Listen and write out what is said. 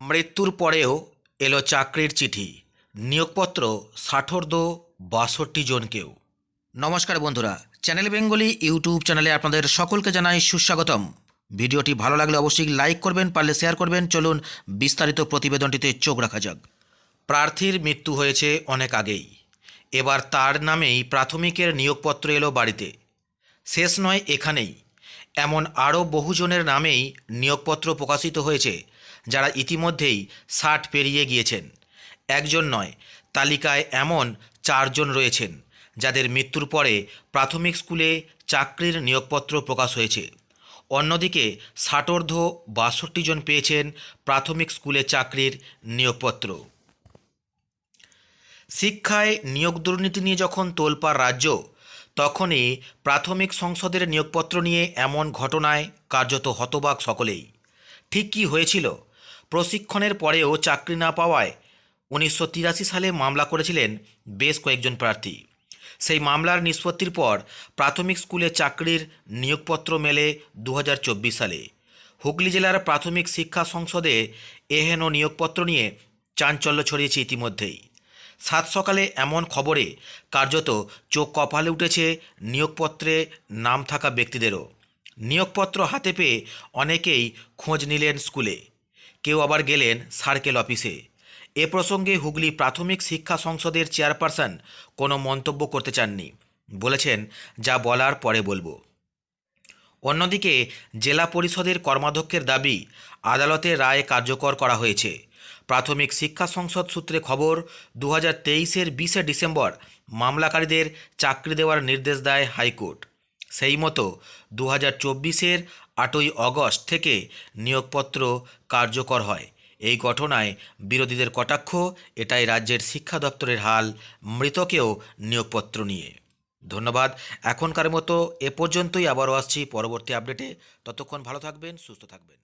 মৃত্যুর পরেও এলো চাকরির চিঠি। নিয়োগপত্র ষাটোর্ধ বাষট্টি জনকেও। নমস্কার বন্ধুরা, চ্যানেল বেঙ্গলি ইউটিউব চ্যানেলে আপনাদের সকলকে জানাই সুস্বাগতম। ভিডিওটি ভালো লাগলে অবশ্যই লাইক করবেন, পারলে শেয়ার করবেন। চলুন বিস্তারিত প্রতিবেদনটিতে চোখ রাখা যাক। প্রার্থীর মৃত্যু হয়েছে অনেক আগেই। এবার তার নামেই প্রাথমিকের নিয়োগপত্র এলো বাড়িতে। শেষ নয় এখানেই। এমন আরও বহুজনের নামেই নিয়োগপত্র প্রকাশিত হয়েছে, যারা ইতিমধ্যেই ষাট পেরিয়ে গিয়েছেন। একজন নয়, তালিকায় এমন চারজন রয়েছেন, যাদের মৃত্যুর পরে প্রাথমিক স্কুলে চাকরির নিয়োগপত্র প্রকাশ হয়েছে। অন্যদিকে ষাটোর্ধ বাষট্টি জন পেয়েছেন প্রাথমিক স্কুলে চাকরির নিয়োগপত্র। শিক্ষায় নিয়োগ দুর্নীতি নিয়ে যখন তোলপাড় রাজ্য তখনই প্রাথমিক সংসদের নিয়োগপত্র নিয়ে এমন ঘটনায় কার্যত হতবাক সকলেই। ঠিক কী হয়েছিল? প্রশিক্ষণের পরেও চাকরি না পাওয়ায় উনিশশো তিরাশি সালে মামলা করেছিলেন বেশ কয়েকজন প্রার্থী। সেই মামলার নিষ্পত্তির পর প্রাথমিক স্কুলে চাকরির নিয়োগপত্র মেলে দু হাজার চব্বিশ সালে। হুগলি জেলার প্রাথমিক শিক্ষা সংসদে এহেন নিয়োগপত্র নিয়ে চাঞ্চল্য ছড়িয়েছে ইতিমধ্যেই। সাত সকালে এমন খবরে কার্যত চোখ কপালে উঠেছে নিয়োগপত্রে নাম থাকা ব্যক্তিদেরও। নিয়োগপত্র হাতে পেয়ে অনেকেই খোঁজ নিলেন স্কুলে। কেউ আবার গেলেন সার্কেল অফিসে। এ প্রসঙ্গে হুগলি প্রাথমিক শিক্ষা সংসদের চেয়ারপারসন কোনো মন্তব্য করতে চাননি। বলেছেন, যা বলার পরে বলব। অন্যদিকে জেলা পরিষদের কর্মাধ্যক্ষের দাবি আদালতের রায় কার্যকর করা হয়েছে। প্রাথমিক শিক্ষা সংসদ সূত্রে খবর দু হাজার তেইশের বিশে ডিসেম্বর মামলাকারীদের চাকরি দেওয়ার নির্দেশ দেয় হাইকোর্ট। সেই মতো দু হাজার চব্বিশের আটই অগস্ট থেকে নিয়োগপত্র কার্যকর হয়। এই ঘটনায় বিরোধীদের কটাক্ষ, এটাই রাজ্যের শিক্ষা দপ্তরের হাল, মৃতকেও নিয়োগপত্র নিয়ে। ধন্যবাদ, এখনকার মতো এ পর্যন্তই আবারও আসছি পরবর্তী আপডেটে। ততক্ষণ ভালো থাকবেন, সুস্থ থাকবেন।